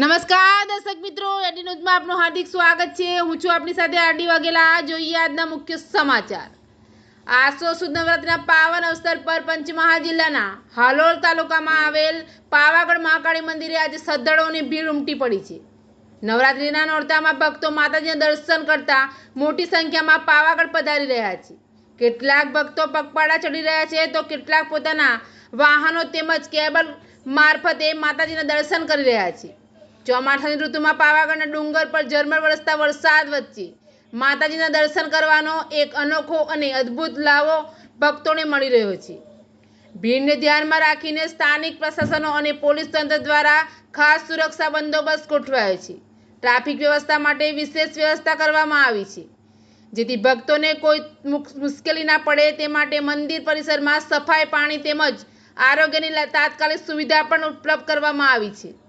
નમસ્કાર, દર્શક મિત્રો. એડી ન્યૂઝમાં આપનું હાર્દિક સ્વાગત છે. હું છું આપની સાથે આરડી વાઘેલા. જોઈએ આજના મુખ્ય સમાચાર. આસો સુદ નવરાત્રિના પાવન અવસર પર પંચમહાલ જિલ્લાના હાલોલ તાલુકામાં આવેલ પાવાગઢ મહાકાળી મંદિરે આજે શ્રદ્ધાળુઓની ભીડ ઉમટી પડી છે. નવરાત્રિના નોરતામાં ભક્તો માતાજીના દર્શન કરતા મોટી સંખ્યામાં પાવાગઢ પધારી રહ્યા છે. કેટલાક ભક્તો પગપાળા ચડી રહ્યા છે તો કેટલાક પોતાના વાહનો તેમજ કેબલ મારફતે માતાજીના દર્શન કરી રહ્યા છે. ચોમાસાની ઋતુમાં પાવાગઢના ડુંગર પર ઝરમર વરસતા વરસાદ વચ્ચે માતાજીના દર્શન કરવાનો એક અનોખો અને અદ્ભુત લાવો ભક્તોને મળી રહ્યો છે. ભીડને ધ્યાનમાં રાખીને સ્થાનિક પ્રશાસનો અને પોલીસ તંત્ર દ્વારા ખાસ સુરક્ષા બંદોબસ્ત ગોઠવાયો છે. ટ્રાફિક વ્યવસ્થા માટે વિશેષ વ્યવસ્થા કરવામાં આવી છે. જેથી ભક્તોને કોઈ મુશ્કેલી ના પડે તે માટે મંદિર પરિસરમાં સફાઈ, પાણી તેમજ આરોગ્યની તાત્કાલિક સુવિધા પણ ઉપલબ્ધ કરવામાં આવી છે.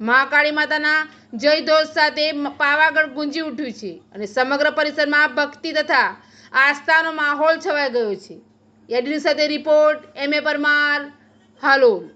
મહાકાળી માતાના જય ધોષ સાથે પાવાગઢ ગુંજી ઉઠ્યું છે અને સમગ્ર પરિસરમાં ભક્તિ તથા આસ્થાનો માહોલ છવાઈ ગયો છે. એડની સાથે report, M A Parmar, Halol.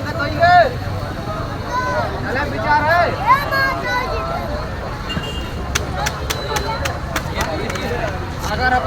अगर आप